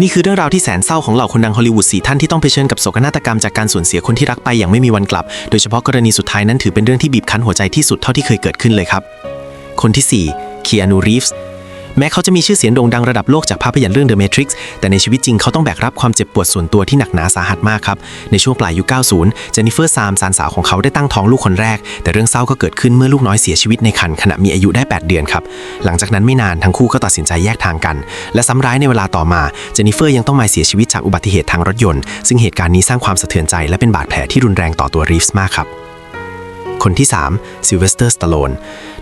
นี่คือเรื่องราวที่แสนเศร้าของเหล่าคนดังฮอลลีวูดสี่ท่านที่ต้องเผชิญกับโศกนาฏกรรมจากการสูญเสียคนที่รักไปอย่างไม่มีวันกลับ โดยเฉพาะกรณีสุดท้ายนั้นถือเป็นเรื่องที่บีบคั้นหัวใจที่สุดเท่าที่เคยเกิดขึ้นเลยครับ คนที่4คียนูรีฟส์ แม้เขาจะมีชื่อเสียงโด่งดังระดับโลกจากภาพยนตร์เรื่อง The Matrix แต่ในชีวิตจริงเขาต้องแบกรับความเจ็บปวดส่วนตัวที่หนักหนาสาหัสมากครับ ในช่วงปลายยุค 90 เจนนิเฟอร์ซามสารสาวของเขาได้ตั้งท้องลูกคนแรก แต่เรื่องเศร้าก็เกิดขึ้นเมื่อลูกน้อยเสียชีวิตในครรภ์ขณะมีอายุได้ 8 เดือนครับ หลังจากนั้นไม่นานทั้งคู่ก็ตัดสินใจแยกทางกัน และซ้ำร้ายในเวลาต่อมา เจนนิเฟอร์ยังต้องมาเสียชีวิตจากอุบัติเหตุทางรถยนต์ ซึ่งเหตุการณ์นี้สร้างความสะเทือนใจและเป็นบาดแผลที่รุนแรงต่อตัวรีฟส์มากครับ คนที่3ซิลเวสเตอร์สตาโลน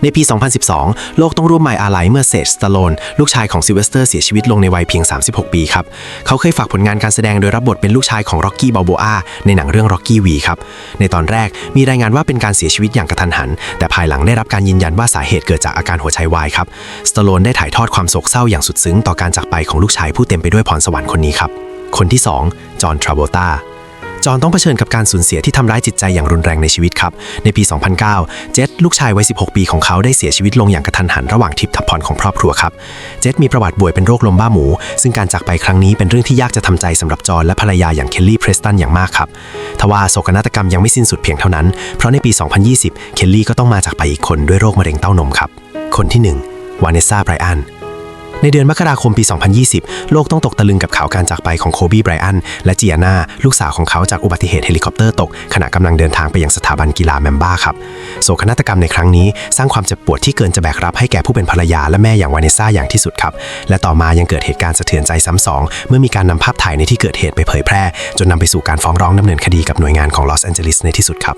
ในปี 2012 โลกต้องร่วมหมายอาลัยเมื่อเซจสตาโลนลูกชายของซิลเวสเตอร์เสียชีวิตลงในวัยเพียง 36 ปีครับ เขาเคยฝากผลงานการแสดงโดยรับบทเป็นลูกชายของร็อกกี้บาโบอาในหนังเรื่องร็อกกี้วีครับ ในตอนแรกมีรายงานว่าเป็นการเสียชีวิตอย่างกระทันหัน แต่ภายหลังได้รับการยืนยันว่าสาเหตุเกิดจากอาการหัวใจวายครับสตาโลนได้ถ่ายทอดความโศกเศร้าอย่างสุดซึ้งต่อการจากไปของลูกชายผู้เต็มไปด้วยพรสวรรค์คนนี้ครับคนที่ 2 จอห์น ทราโบตา จอห์นต้องเผชิญกับการสูญเสียที่ทำร้ายจิตใจอย่างรุนแรงในชีวิตครับ ในปี 2009 เจษลูกชายวัย 16 ปีของเขาได้เสียชีวิตลงอย่างกระทันหันระหว่างทริปทับผ่อนของครอบครัวครับ เจษมีประวัติป่วยเป็นโรคลมบ้าหมู ซึ่งการจากไปครั้งนี้เป็นเรื่องที่ยากจะทำใจสำหรับจอห์นและภรรยาอย่างเคลลี่เพรสตันอย่างมากครับ ทว่าโศกนาฏกรรมยังไม่สิ้นสุดเพียงเท่านั้น เพราะในปี 2020 เคลลี่ก็ต้องมาจากไปอีกคนด้วยโรคมะเร็งเต้านมครับ คนที่หนึ่งวานิสซาไบรอัน ในเดือนมกราคมปี 2020 โลกต้องตกตะลึงกับข่าวการจากไปของโคบีไบรอันและจียนาลูกสาวของเขาจากอุบัติเหตุเฮลิคอปเตอร์ตก ขณะกำลังเดินทางไปยังสถาบันกีฬาแมมบ้าครับ โศกนาฏกรรมในครั้งนี้ สร้างความเจ็บปวดที่เกินจะแบกรับให้แก่ผู้เป็นภรรยาและแม่อย่างวานิซ่าอย่างที่สุดครับ และต่อมายังเกิดเหตุการณ์สะเทือนใจซ้ำสองเมื่อมีการนำภาพถ่ายในที่เกิดเหตุไปเผยแพร่ จนนำไปสู่การฟ้องร้องดำเนินคดีกับหน่วยงานของลอสแอนเจลิสในที่สุดครับ